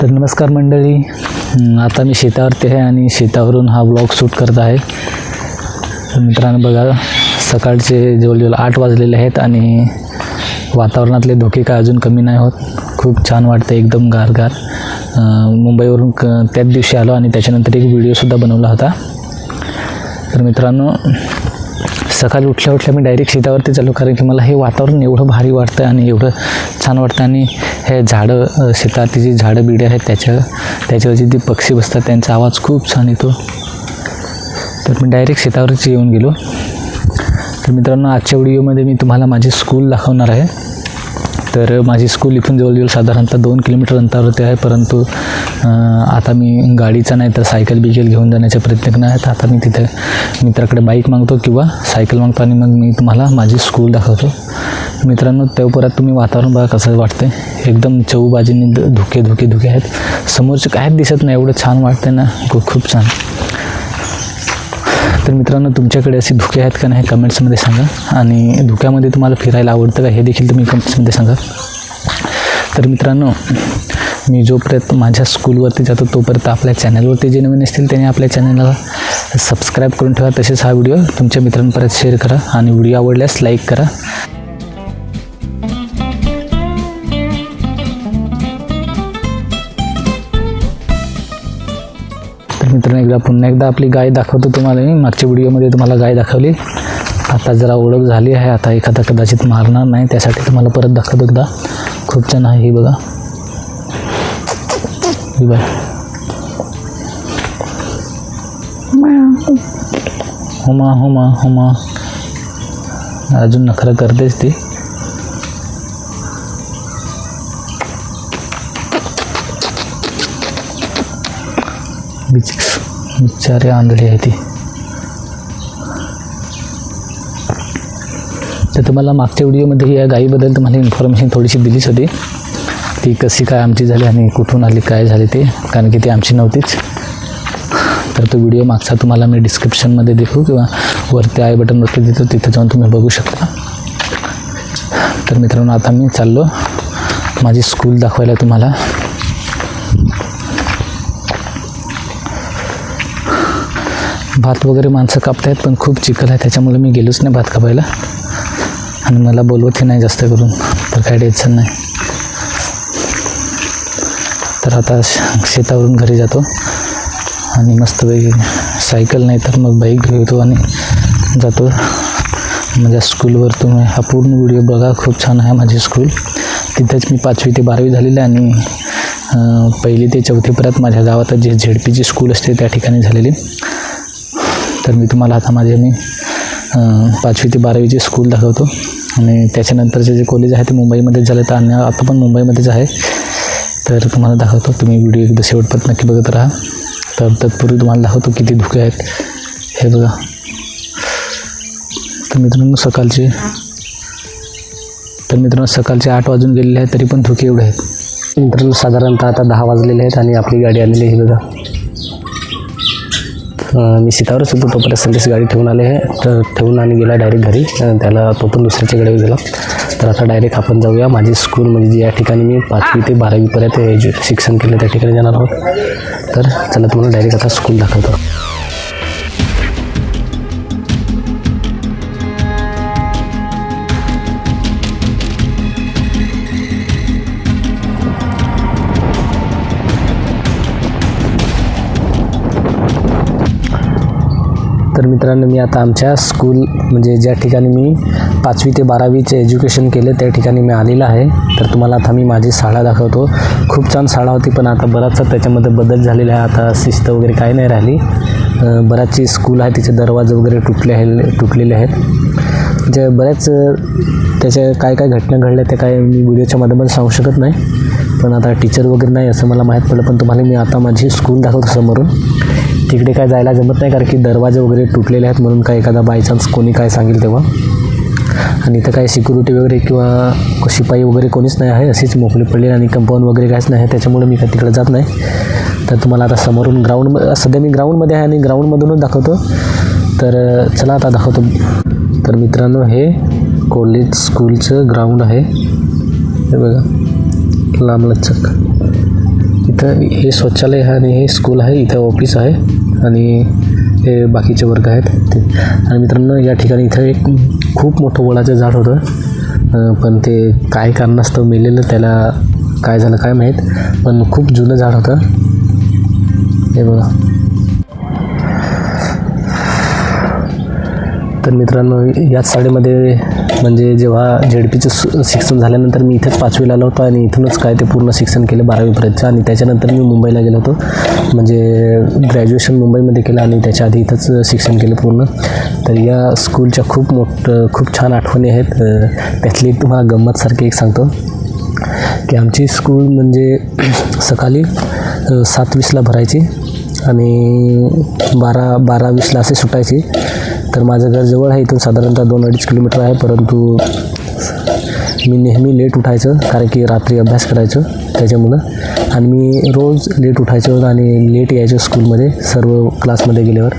तर नमस्कार मंडळी. आता मी शेतावरती आहे आणि शेतावरून हा ब्लॉग शूट करत आहे. तर मित्रांनो बघा सकाळचे जवळजवळ आठ वाजलेले आहेत आणि वातावरणातले धोके काय अजून कमी नाही होत. खूप छान वाटतं एकदम गारगार. मुंबईवरून क त्याच दिवशी आलो आणि त्याच्यानंतर एक व्हिडिओसुद्धा बनवला होता. तर मित्रांनो सकाळी उठल्या उठल्या मी डायरेक्ट शेतावरती चालू कारण की मला हे वातावरण एवढं भारी वाटतं आणि एवढं छान वाटतं आणि हे झाडं शेतातली जी झाडं बिडे आहेत त्याच्या त्याच्यावरची जी पक्षी बसतात त्यांचा आवाज खूप छान येतो. तर मी डायरेक्ट शेतावरच येऊन गेलो. तर मित्रांनो आजच्या व्हिडिओमध्ये मी तुम्हाला माझी स्कूल दाखवणार आहे. तर माझी स्कूल इथून जवळजवळ साधारणतः दोन किलोमीटर अंतरावरती आहे परंतु आता मी गाडीचा नाही तर सायकल बिकल घेऊन जाण्याचा प्रयत्न करणार आहे. तर आता मी तिथे मित्राकडे बाईक मागतो किंवा सायकल मागतो आणि मग मी तुम्हाला माझी स्कूल दाखवतो. मित्रांनो तेव्हा तुम्ही वातावरण बघा कसं वाटतं एकदम चहूबाजीने ध- धुके धुके धुके आहेत. समोरचे काय दिसत नाही एवढं छान वाटतं ना. खूप छान. तर मित्रांनो तुमच्याकडे असे धुके आहेत का नाही कमेंट्समध्ये सांगा. आणि धुक्यामध्ये तुम्हाला फिरायला आवडतं का हे देखील तुम्ही कमेंट्समध्ये सांगा. तर मित्रांनो मी जोपर्यंत माझ्या स्कूलवरती जातो तोपर्यंत आपल्या चॅनलवरती जे नवीन असतील त्यांनी आपल्या चॅनलला सबस्क्राईब करून ठेवा. तसेच हा व्हिडिओ तुमच्या मित्रांपर्यंत शेअर करा. आणि व्हिडिओ आवडल्यास लाईक करा. तर मित्रांनो एकदा पुन्हा एकदा आपली गाय दाखवतो तुम्हाला मी. मागच्या व्हिडिओमध्ये तुम्हाला गाय दाखवली. आता जरा ओळख झाली आहे. आता एखादा कदाचित मारणार नाही. त्यासाठी तुम्हाला परत दाखवतो एकदा. खूप छान आहे ही बघा. ही बाय. हुमा हुमा हुमा. अजून नखरं करतेच ती. बिच बिचारे आंधळी आहे ती. तर तुम्हाला मागच्या व्हिडिओमध्ये या गाईबद्दल तुम्हाला इन्फॉर्मेशन थोडीशी दिलीच होती. ती कशी काय आमची झाली आणि कुठून आली काय झाली ते कारण की ती आमची नव्हतीच. तर तो व्हिडिओ मागचा तुम्हाला मी डिस्क्रिप्शनमध्ये देखू किंवा वरती आय बटनवरती देतो तिथे जाऊन तुम्ही बघू शकता. तर मित्रांनो आता मी चाललो. माझी स्कूल दाखवायला तुम्हाला. भात वगैरे माणसं कापतायत पण खूप चिखल आहे त्याच्यामुळे मी गेलोच नाही भात कापायला. आणि मला बोलवतही नाही जास्त करून तर काय टेन्शन नाही. तर आता श- शेतावरून घरी जातो. आणि मस्तपैकी सायकल नाही तर मग बाईक घेतो आणि जातो. माझ्या स्कूलवर तुम्ही हा पूर्ण व्हिडिओ बघा खूप छान आहे माझी स्कूल तिथेच मी पाचवी ते बारावी झालेली आहे आणि पहिली ते चौथीपर्यंत माझ्या गावात जे झेड पीची स्कूल असते त्या ठिकाणी झालेली. तर मी तुम्हाला आता माझे मी पाचवी ते बारावीचे स्कूल दाखवतो. आणि त्याच्यानंतरचे जे कॉलेज आहे ते मुंबईमध्येच झालं तर आणि आता पण मुंबईमध्येच आहे. तर तुम्हाला दाखवतो तुम्ही व्हिडिओ एकदा शेवटपर्यंत नक्की बघत राहा. तर तत्पूर्वी तुम्हाला दाखवतो किती धुके आहेत. हे बघा. तर मित्रांनो सकाळचे तर मित्रांनो सकाळचे आठ वाजून गेलेले आहेत तरी पण धुके एवढे आहेत. मित्रांनो साधारणतः आता दहा वाजलेले आहेत आणि आपली गाडी आलेली आहे बघा. मी सीतावरच होतो तोपर्यंत संदेश गाडी ठेवून आले आहे. तर ठेवून आणि गेला डायरेक्ट घरी. त्याला तो पण दुसऱ्याच्या गाडीवर गेला. तर आता डायरेक्ट आपण जाऊया. माझी स्कूल म्हणजे या ठिकाणी मी पाचवी ते बारावीपर्यंत एज्यु शिक्षण केलं त्या ठिकाणी जाणार आहोत. तर चला तुम्हाला डायरेक्ट आता स्कूल दाखवतो. तर मित्रांनो मी आता आमच्या स्कूल म्हणजे ज्या ठिकाणी मी पाचवी ते बारावीचे एज्युकेशन केले त्या ठिकाणी मी आलेला आहे. तर तुम्हाला आता मी माझी शाळा दाखवतो. खूप छान शाळा होती पण आता बराचसा त्याच्यामध्ये बदल झालेला आहे. आता शिस्त वगैरे काही नाही राहिली. बराचशी स्कूल आहे तिचे दरवाजे वगैरे तुटले आहे तुटलेले आहेत. म्हणजे बऱ्याच त्याच्या काय काय घटना घडल्या त्या काय मी व्हिडिओच्या माध्यमातून सांगू शकत नाही. पण आता टीचर वगैरे नाही असं मला माहीत पडलं. पण तुम्हाला मी आता माझी स्कूल दाखवतो समोरून. तिकडे काय जायला जमत नाही कारण की दरवाजे वगैरे तुटलेले आहेत म्हणून काय एखादा बायचान्स कोणी काय सांगेल तेव्हा. आणि इथं काही सिक्युरिटी वगैरे किंवा शिपाई वगैरे कोणीच नाही आहे अशीच मोकळी पडली आणि कंपाऊंड वगैरे काहीच नाही आहे त्याच्यामुळे मी काय तिकडे जात नाही. तर तुम्हाला आता समोरून ग्राउंड सध्या मी ग्राउंडमध्ये आहे आणि ग्राउंडमधूनच दाखवतो. तर चला आता दाखवतो. तर मित्रांनो हे कॉलेज स्कूलचं ग्राउंड आहे. हे बघा लांबलचक इथं हे शौचालय आहे आणि हे स्कूल आहे इथं ऑफिस आहे. आणि हे बाकीचे वर्ग आहेत. ते आणि मित्रांनो या ठिकाणी इथं एक खूप मोठं वडाचं झाड होतं. पण ते काय कारणास्तव मेलेलं त्याला काय झालं काय माहीत पण खूप जुनं झाड होतं. हे बघा. तर मित्रांनो याच साडीमध्ये म्हणजे जेव्हा झेडपीचं शिक्षण झाल्यानंतर मी इथेच पाचवीला आलो होतो आणि इथूनच काय ते पूर्ण शिक्षण केलं बारावीपर्यंतचं आणि त्याच्यानंतर मी मुंबईला गेलो होतो. म्हणजे ग्रॅज्युएशन मुंबईमध्ये केलं आणि त्याच्या आधी इथंच शिक्षण केलं पूर्ण. तर या स्कूलच्या खूप मोठं खूप छान आठवणी आहेत. त्यातली एक तुम्हाला गंमतसारखी एक सांगतो. की आमची स्कूल म्हणजे सकाळी सातवीसला सात वीसला भरायची आणि बारा बारा वीसला असे सुटायची. तर माझं घर जवळ आहे इथून साधारणतः दोन अडीच किलोमीटर आहे परंतु मी नेहमी लेट उठायचं कारण की रात्री अभ्यास करायचो त्याच्यामुळं. आणि मी रोज लेट उठायचो आणि लेट यायचो स्कूलमध्ये सर्व क्लासमध्ये गेल्यावर.